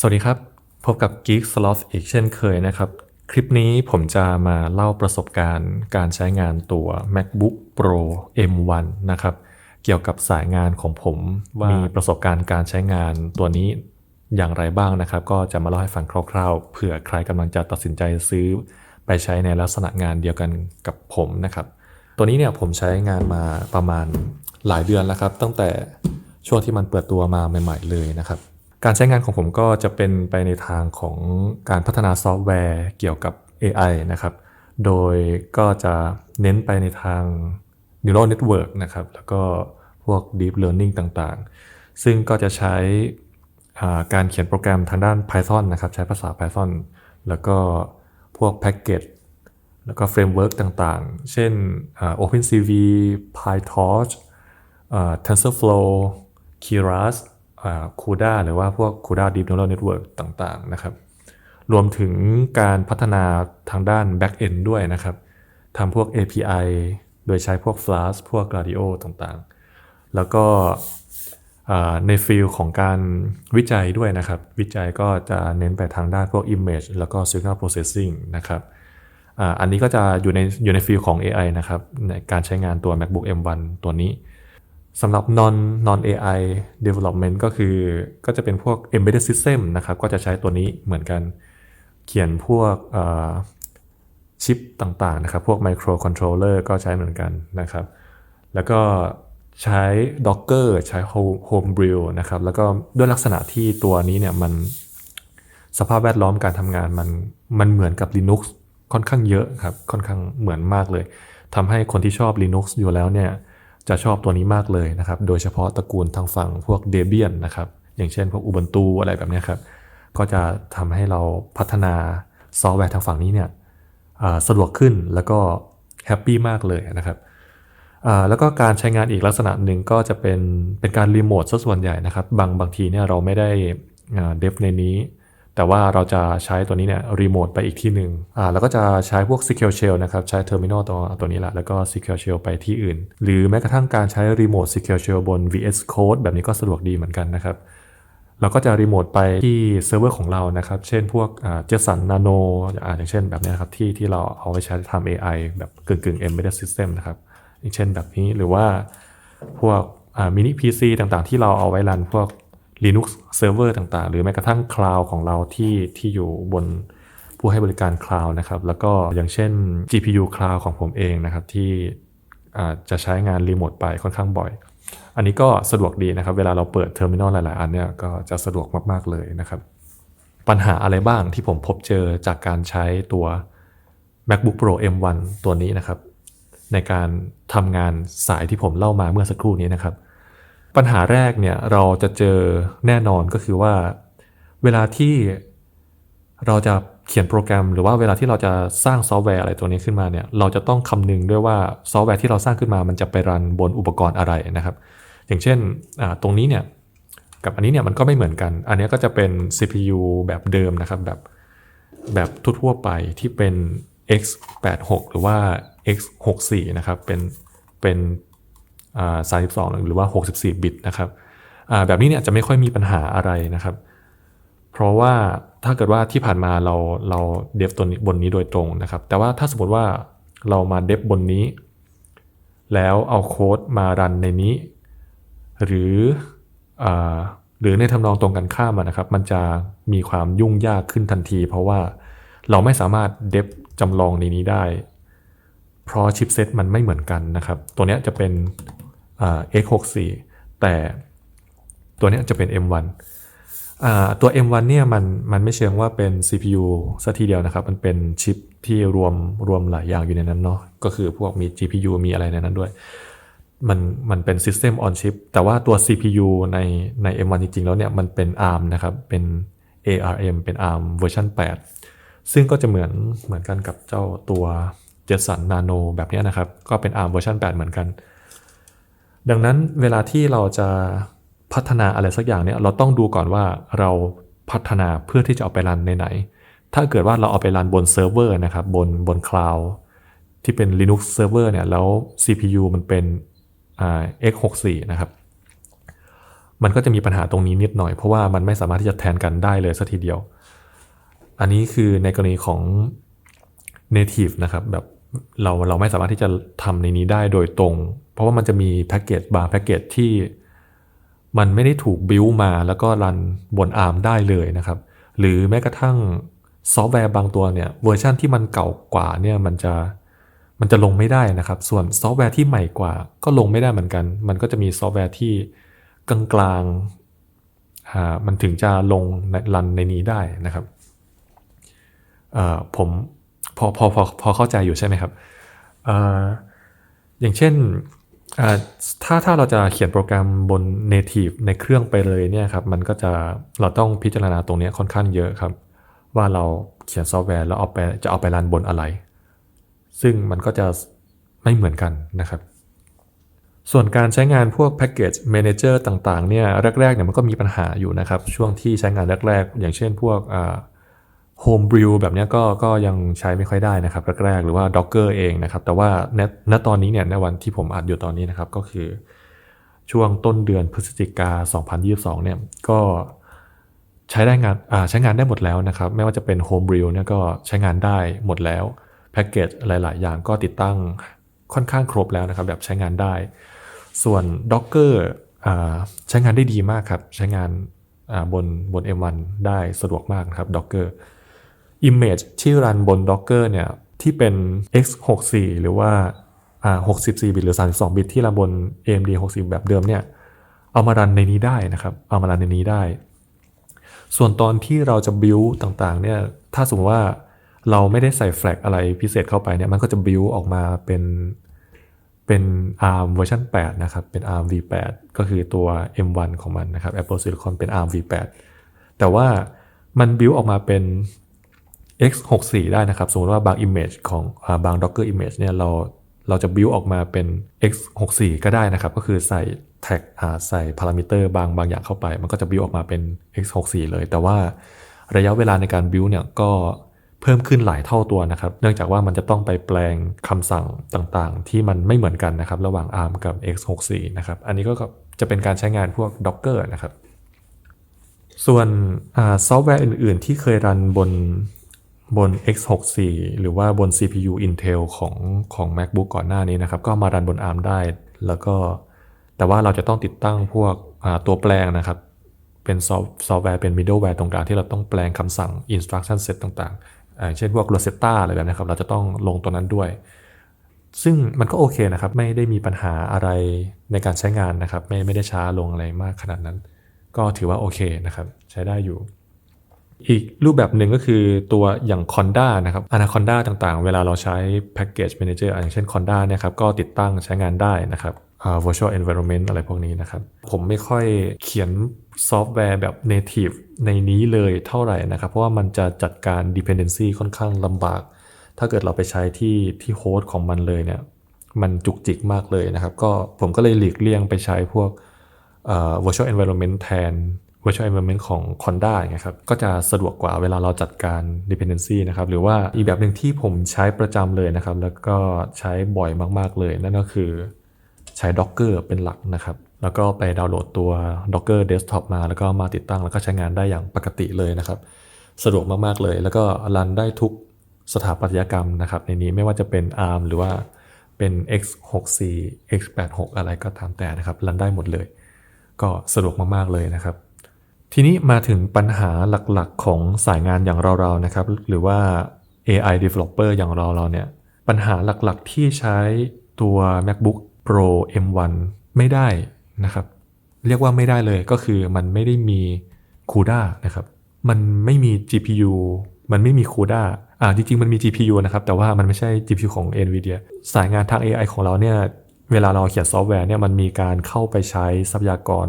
สวัสดีครับ พบกับ Geek Sloth อีกเช่นเคยนะครับ คลิปนี้ผมจะมาเล่าประสบการณ์การใช้งานตัว MacBook Pro M1 นะครับ เกี่ยวกับสายงานของผมว่ามีประสบการณ์การใช้งานตัวนี้อย่างไรบ้างนะครับ ก็จะมาเล่าให้ฟังคร่าวๆ เผื่อใครกำลังจะตัดสินใจซื้อไปใช้ในลักษณะงานเดียวกันกับผมนะครับ ตัวนี้เนี่ยผมใช้งานมาประมาณหลายเดือนแล้วครับ ตั้งแต่ช่วงที่มันเปิดตัวมาใหม่ ๆ เลยนะครับ การใช้งานของผมก็จะเป็นไปในทางของการพัฒนาซอฟต์แวร์เกี่ยวกับ AI นะครับ โดยก็จะเน้นไปในทาง neural network นะครับ แล้วก็พวก deep learning ต่างๆ ซึ่งก็จะใช้การเขียนโปรแกรมทางด้าน Python นะครับ ใช้ภาษา Python แล้วก็พวกแพ็กเกจแล้วก็เฟรมเวิร์กต่างๆ เช่น OpenCV PyTorch TensorFlow Keras อ่า CUDA หรือว่าพวก CUDA Deep Neural Network ต่างๆนะครับ รวมถึงการพัฒนาทางด้าน Backend ด้วยนะครับทำพวก API โดยใช้พวก Flask พวก Gladio ต่างๆ แล้วก็ในฟิลของการวิจัยด้วยนะครับ วิจัยก็จะเน้นไปทางด้านพวก Image แล้วก็ Signal Processing นะครับอันนี้ก็จะอยู่ในอยู่ในฟิลของ AI นะครับในการใช้งานตัว MacBook M1 ตัวนี้ สำหรับ non non AI development ก็คือก็จะเป็นพวก embedded system นะครับ ก็จะใช้ตัวนี้เหมือนกันเขียนพวกชิปต่างๆนะครับ พวก microcontroller ก็ใช้เหมือนกันนะครับ แล้วก็ใช้ Docker ใช้ Home- Homebrew นะครับ แล้วก็ด้วยลักษณะที่ตัวนี้เนี่ยมันสภาพแวดล้อมการทำงานมันมันเหมือนกับ Linux ค่อนข้างเยอะครับ ค่อนข้างเหมือนมากเลยทำให้คนที่ชอบ Linux อยู่แล้วเนี่ย จะชอบตัวนี้มากเลยนะครับ โดยเฉพาะตระกูลทางฝั่งพวก Debian นนะครับ อย่างเช่นพวก Ubuntu อะไรแบบนี้ครับ ก็จะทำให้เราพัฒนาซอฟต์แวร์ทางฝั่งนี้เนี่ยสะดวกขึ้นแล้วก็แฮปปี้มากเลยนะครับแล้วก็การใช้งานอีกลักษณะหนึ่งก็จะเป็นเป็นการรีโมทซะส่วนใหญ่นะครับ บางบางทีเนี่ยเราไม่ได้เดฟในนี้ แต่ว่าเราจะใช้ตัวนี้เนี่ยรีโมทไปอีกที่หนึ่งอ่าแล้วก็จะใช้พวก Secure Shell นะครับ ใช้ Terminal ตัวตัวนี้แหละ แล้วก็ Secure Shell ไปที่อื่น หรือแม้กระทั่งการใช้รีโมท Secure Shell บน VS Code แบบนี้ก็สะดวกดีเหมือนกันนะครับเราก็จะรีโมทไปที่เซิร์ฟเวอร์ของเรานะครับ เช่นพวกเจสันนาโนอย่างเช่นแบบนี้นะครับที่ที่เราเอาไว้ใช้ทำ AI แบบกึ่งกึ่ง embedded system นะครับอย่างเช่นแบบนี้หรือว่าพวกมินิ PC ต่างๆ ที่เราเอาไว้รันพวก Linux Server ต่างๆ หรือแม้กระทั่งคลาวของเราที่ที่อยู่บนผู้ให้บริการคลาวนะครับ แล้วก็อย่างเช่น GPU Cloud ของผมเองนะครับ ที่จะใช้งานรีโมทไปค่อนข้างบ่อย อันนี้ก็สะดวกดีนะครับ เวลาเราเปิดเทอร์มินอลหลาย ๆ อันเนี่ยก็จะสะดวกมาก ๆ เลยนะครับ ปัญหาอะไรบ้างที่ผมพบเจอจากการใช้ตัว MacBook Pro M1 ตัวนี้นะครับ ในการทำงานสายที่ผมเล่ามาเมื่อสักครู่นี้นะครับ ปัญหาแรกเนี่ยเราจะเจอแน่นอนก็คือว่า เวลาที่เราจะเขียนโปรแกรม หรือว่าเวลาที่เราจะสร้างซอฟต์แวร์อะไรตัวนี้ขึ้นมาเนี่ยเราจะต้องคำนึงด้วยว่าซอฟต์แวร์ที่เราสร้างขึ้นมามันจะไปรันบนอุปกรณ์อะไรนะครับ อย่างเช่นตรงนี้เนี่ยกับอันนี้เนี่ยมันก็ไม่เหมือนกัน อันนี้ก็จะเป็น CPU แบบเดิมนะครับแบบแบบทั่วๆไปที่เป็น x86 หรือว่า x64 นะครับเป็นเป็น 32 หรือว่า 64 บิตนะครับอ่าแบบนี้เนี่ยจะไม่ค่อยมีปัญหาอะไรนะครับ เพราะว่าถ้าเกิดว่าที่ผ่านมาเราเราเดฟตัวนี้บนนี้โดยตรงนะครับ แต่ว่าถ้าสมมติว่าเรามาเดฟบนนี้ แล้วเอาโค้ดมารันในนี้ หรืออาหรือในทำนองตรงกันข้ามนะครับ มันจะมีความยุ่งยากขึ้นทันที เพราะว่าเราไม่สามารถเดฟจำลองในนี้ได้ เพราะชิปเซตมันไม่เหมือนกันนะครับ ตัวเนี้ยจะเป็น x64 แต่ตัวนี้จะเป็น M1 ตัว M1 เนี่ยมันมันไม่เชิงว่าเป็น CPU ซะทีเดียวนะครับ มันเป็นชิปที่รวมรวมหลายอย่างอยู่ในนั้นเนาะก็คือพวกมี GPU มีอะไรในนั้นด้วย มันมันเป็น System on Chip แต่ว่าตัว CPU ในใน M1 จริง ๆ แล้วเนี่ยมันเป็น ARM นะครับ เป็น ARM เป็น ARM เวอร์ชัน8 ซึ่งก็จะเหมือนเหมือนกันกับเจ้าตัว Jetson Nano แบบนี้นะครับ ก็เป็น ARM เวอร์ชัน8 เหมือนกัน ดังนั้นเวลาที่เราจะพัฒนาอะไรสักอย่างเนี่ยเราต้องดูก่อนว่าเราพัฒนาเพื่อที่จะเอาไปรันในไหน ถ้าเกิดว่าเราเอาไปรันบนเซิร์ฟเวอร์นะครับบนบนคลาวด์ที่เป็น Linux Server เนี่ยแล้ว CPU มันเป็นอ่า x64 นะครับ มันก็จะมีปัญหาตรงนี้นิดหน่อย เพราะว่ามันไม่สามารถที่จะแทนกันได้เลยสัทีเดียว อันนี้คือในกรณีของ native นะครับแบบ เราเราไม่สามารถที่จะทำในนี้ได้โดยตรง เพราะว่ามันจะมีแพ็กเกจบางแพ็กเกจที่มันไม่ได้ถูกบิวมาแล้วก็รันบน ARM ได้เลยนะครับ หรือแม้กระทั่งซอฟต์แวร์บางตัวเนี่ยเวอร์ชันที่มันเก่ากว่าเนี่ยมันจะมันจะลงไม่ได้นะครับ ส่วนซอฟต์แวร์ที่ใหม่กว่า ก็ลงไม่ได้เหมือนกัน มันก็จะมีซอฟต์แวร์ที่กลางๆมันถึงจะลงรันในนี้ได้นะครับผม พอพอพอพอเข้าใจอยู่ใช่ไหมครับออย่างเช่นถ้าถ้าเราจะเขียนโปรแกรมบน native ในเครื่องไปเลยเนี่ยครับมันก็จะเราต้องพิจารณาตรงนี้ค่อนข้างเยอะครับ ว่าเราเขียนซอฟต์แวร์แล้วเอาไปจะเอาไปรันบนอะไร ซึ่งมันก็จะไม่เหมือนกันนะครับ ส่วนการใช้งานพวก Package Manager ต่างๆเนี่ยแรกๆเนี่ยมันก็มีปัญหาอยู่นะครับ ช่วงที่ใช้งานแรกๆ อย่างเช่นพวก โฮมบริวแบบนี้ก็ก็ยังใช้ไม่ค่อยได้นะครับแรกๆหรือว่า Docker เองนะครับ แต่ว่าณณตอนนี้เนี่ยในวันที่ผมอัดอยู่ตอนนี้นะครับ ก็คือช่วงต้นเดือนพฤศจิกา 2022 เนี่ยก็ใช้ได้งานใช้งานได้หมดแล้วนะครับ ไม่ว่าจะเป็นโฮมบริวเนี่ยก็ใช้งานได้หมดแล้วแพ็กเกจหลาย ๆ อย่างก็ติดตั้งค่อนข้างครบแล้วนะครับ แบบใช้งานได้ ส่วน Docker ใช้งานได้ดีมากครับ ใช้งานบนบน M1 ได้สะดวกมากนะครับ Docker Image ที่รันบน Docker เนี่ยที่เป็น x64 หรือว่าอ่า64 บิตหรือ 32 บิตที่รันบน AMD 60 แบบเดิมเนี่ยเอามารันในนี้ได้นะครับ เอามารันในนี้ได้ ส่วนตอนที่เราจะ build ต่างๆเนี่ยถ้าสมมติว่าเราไม่ได้ใส่แฟลกอะไรพิเศษเข้าไปเนี่ยมันก็จะ build ออกมาเป็นเป็น ARM เวอร์ชัน8 นะครับ เป็น ARM v8 ก็คือตัว M1 ของมันนะครับ Apple Silicon เป็น ARM v8 แต่ว่ามัน build ออกมาเป็น x64 ได้นะครับ สมมติว่าบาง image ของอบาง docker image เนี่ยเราเราจะ build ออกมาเป็น x64 ก็ได้นะครับ ก็คือใส่แท็กใส่พารามิเตอร์บางบางอย่างเข้าไป มันก็จะ build ออกมาเป็น x64 เลย แต่ว่าระยะเวลาในการ build เนี่ยก็เพิ่มขึ้นหลายเท่าตัวนะครับ เนื่องจากว่ามันจะต้องไปแปลงคำสั่งต่างๆ ที่มันไม่เหมือนกันนะครับ ระหว่าง ARM กับ x64 นะครับ อันนี้ก็จะเป็นการใช้งานพวก docker นะครับ ส่วนซอฟต์แวร์อื่น ๆ ที่เคยรันบน บน x64 หรือว่าบน CPU Intel ของของ MacBook ก่อนหน้านี้นะครับ ก็มารันบน ARM ได้ แล้วก็ แต่ว่าเราจะต้องติดตั้งพวกตัวแปลงนะครับ เป็นซอฟต์แวร์เป็น middleware ตรงกลางที่เราต้องแปลงคำสั่ง instruction set ต่างๆ เช่นพวก Rosetta อะไรแบบนี้ครับ เราจะต้องลงตัวนั้นด้วย ซึ่งมันก็โอเคนะครับ ไม่ได้มีปัญหาอะไรในการใช้งานนะครับ ไม่ไม่ได้ช้าลงอะไรมากขนาดนั้น ก็ถือว่าโอเคนะครับ ใช้ได้อยู่ อีกรูปแบบหนึ่งก็คือตัวอย่าง Conda นะครับ Anaconda ต่างๆ เวลาเราใช้ Package Manager อย่างเช่น Conda นี่ยครับก็ติดตั้งใช้งานได้นะครับ virtual environment อะไรพวกนี้นะครับ ผมไม่ค่อยเขียนซอฟต์แวร์แบบ native ในนี้เลยเท่าไหร่นะครับ เพราะว่ามันจะจัดการ dependency ค่อนข้างลำบาก ถ้าเกิดเราไปใช้ที่ที่โฮสต์ของมันเลยเนี่ย มันจุกจิกมากเลยนะครับ ก็ผมก็เลยหลีกเลี่ยงไปใช้พวก virtual environment แทน virtual environment ของ Conda ไงครับก็จะสะดวกกว่าเวลาเราจัดการ dependency นะครับหรือว่าอีกแบบหนึ่งที่ผมใช้ประจำเลยนะครับแล้วก็ใช้บ่อยมากๆเลยนั่นก็คือใช้ Docker เป็นหลักนะครับแล้วก็ไปดาวน์โหลดตัว Docker Desktop มา แล้วก็มาติดตั้งแล้วก็ใช้งานได้อย่างปกติเลยนะครับ สะดวกมากๆเลย แล้วก็รันได้ทุกสถาปัตยกรรมนะครับ ในนี้ไม่ว่าจะเป็น ARM หรือว่าเป็น x64 x86 อะไรก็ตามแต่นะครับ รันได้หมดเลย ก็สะดวกมากๆเลยนะครับ ทีนี้มาถึงปัญหาหลักๆ ของสายงานอย่างเราๆนะครับ หรือว่า AI developer อย่างเราๆเนี่ยปัญหาหลักๆที่ใช้ตัว MacBook Pro M1 ไม่ได้นะครับ เรียกว่าไม่ได้เลยก็คือมันไม่ได้มี CUDA นะครับ มันไม่มี GPU มันไม่มี CUDA อ่าจริงๆ มันมี GPU นะครับ แต่ว่ามันไม่ใช่ GPU ของ NVIDIA สายงานทาง AI ของเราเนี่ย เวลาเราเขียนซอฟต์แวร์เนี่ยมันมีการเข้าไปใช้ทรัพยากร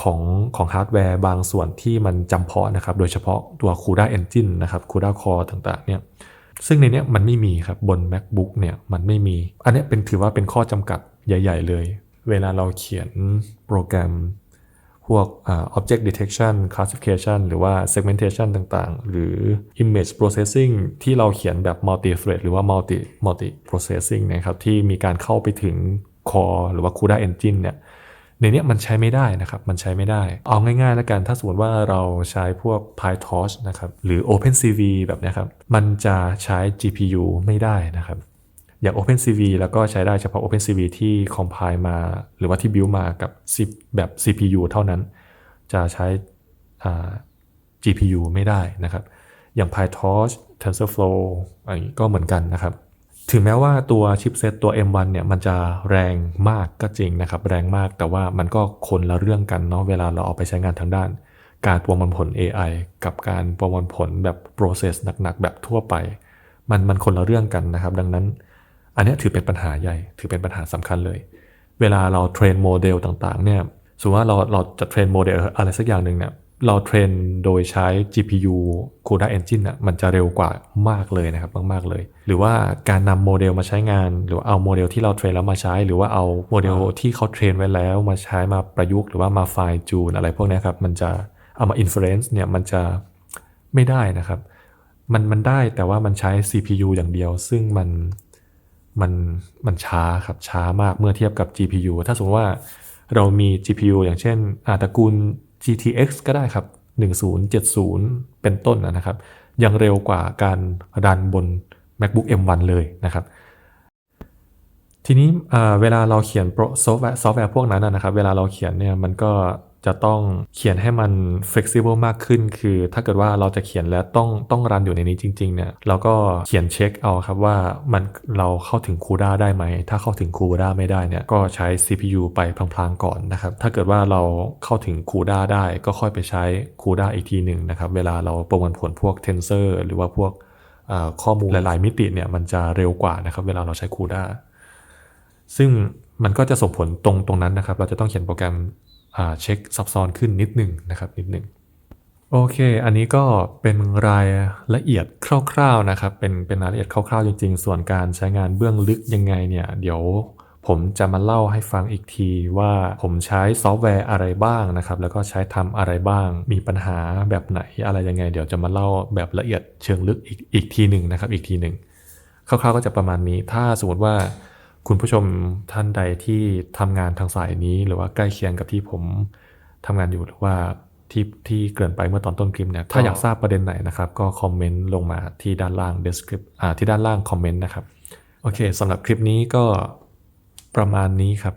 ของของฮาร์ดแวร์บางส่วนที่มันจำเพาะนะครับ โดยเฉพาะตัว CUDA Engine นะครับ CUDA Core ต่างๆ เนี่ย ซึ่งในนี้มันไม่มีครับบน MacBook เนี่ยมันไม่มี อันนี้เป็นถือว่าเป็นข้อจำกัดใหญ่ ๆ เลย เวลาเราเขียนโปรแกรมพวก object detection classification หรือว่า segmentation ต่างๆ หรือ image processing ที่เราเขียนแบบ multi thread หรือว่า multi multi processing นะครับ ที่มีการเข้าไปถึง core หรือว่า CUDA engine เนี่ย ในนี้มันใช้ไม่ได้นะครับ มันใช้ไม่ได้ เอาง่ายๆแล้วกัน ถ้าสมมติว่าเราใช้พวก PyTorch นะครับ หรือ OpenCV แบบนี้ครับ มันจะใช้ GPU ไม่ได้นะครับ อย่าง OpenCV แล้วก็ใช้ได้เฉพาะ OpenCV ที่ compile มา หรือว่าที่ build มากับแบบ CPU เท่านั้น จะใช้ GPU ไม่ได้นะครับ อย่าง PyTorch TensorFlow อะไรอย่างนี้ก็เหมือนกันนะครับ ถึงแม้ว่าตัวชิปเซตตัว M1 เนี่ยมันจะแรงมากก็จริงนะครับ แรงมากแต่ว่ามันก็คนละเรื่องกันเนาะเวลาเราเอาไปใช้งานทางด้าน การประมวลผล AI กับการประมวลผลแบบ process หนักๆ แบบทั่วไป มันมันคนละเรื่องกันนะครับ ดังนั้น อันนี้ถือเป็นปัญหาใหญ่ ถือเป็นปัญหาสำคัญเลย เวลาเราเทรนโมเดลต่างๆเนี่ยสมมติว่าเราเราจะเทรนโมเดลอะไรสักอย่างหนึ่งเนี่ย เราเทรนโดยใช้ GPU CUDA Engine อะมันจะเร็วกว่ามากเลยนะครับมากๆเลย หรือว่าการนำโมเดลมาใช้งาน หรือว่าเอาโมเดลที่เราเทรนแล้วมาใช้ หรือว่าเอาโมเดลที่เขาเทรนไว้แล้วมาใช้มาประยุกต์หรือว่ามาไฟล์จูนอะไรพวกนี้ครับมันจะเอามา inference เนี่ยมันจะไม่ได้นะครับ มันมันได้แต่ว่ามันใช้ CPU อย่างเดียว ซึ่งมันมันมันช้าครับช้ามากเมื่อเทียบกับ GPU ถ้าสมมติว่าเรามี GPU อย่างเช่นอาตระกูล GTX ก็ได้ครับ 1070 เป็นต้นนะครับ ยังเร็วกว่าการรันบน MacBook M1 เลยนะครับ ทีนี้เวลาเราเขียนโปรซอฟต์แวร์พวกนั้นนะครับ เวลาเราเขียนเนี่ยมันก็ จะต้องเขียนให้มัน flexible มากขึ้น คือถ้าเกิดว่าเราจะเขียนแล้วต้องต้องรันอยู่ในนี้จริงๆเนี่ยเราก็เขียนเช็คเอาครับว่ามันเราเข้าถึง CUDA ได้ไหม ถ้าเข้าถึง CUDA ไม่ได้เนี่ยก็ใช้ CPU ไปพลางๆก่อนนะครับถ้าเกิดว่าเราเข้าถึง CUDA ได้ก็ค่อยไปใช้ CUDA อีกทีหนึ่งนะครับเวลาเราประมวลผลพวก Tensor หรือว่าพวกข้อมูลหลายๆมิติเนี่ยมันจะเร็วกว่านะครับเวลาเราใช้ CUDA ซึ่งมันก็จะส่งผลตรงตรงนั้นนะครับ เราจะต้องเขียนโปรแกรม เช็คซับซ้อนขึ้นนิดหนึ่งนะครับนิดหนึ่งโอเค อันนี้ก็เป็นรายละเอียดคร่าวๆนะครับ เป็นเป็นรายละเอียดคร่าวๆจริงๆ ส่วนการใช้งานเบื้องลึกยังไงเนี่ย เดี๋ยวผมจะมาเล่าให้ฟังอีกทีว่าผมใช้ซอฟต์แวร์อะไรบ้างนะครับ แล้วก็ใช้ทำอะไรบ้าง มีปัญหาแบบไหนอะไรยังไง เดี๋ยวจะมาเล่าแบบละเอียดเชิงลึกอีกอีกทีหนึ่งนะครับ อีกทีหนึ่งคร่าวๆก็จะประมาณนี้ ถ้าสมมติว่า คุณผู้ชมท่านใดที่ทำงานทางสายนี้ หรือว่าใกล้เคียงกับที่ผมทำงานอยู่หรือว่าที่ที่เกริ่นไปเมื่อตอนต้นคลิปเนี่ยถ้าอยากทราบประเด็นไหนนะครับ ก็คอมเมนต์ลงมาที่ด้านล่าง descript อ่าที่ด้านล่างคอมเมนต์นะครับ โอเคสำหรับคลิปนี้ก็ประมาณนี้ครับ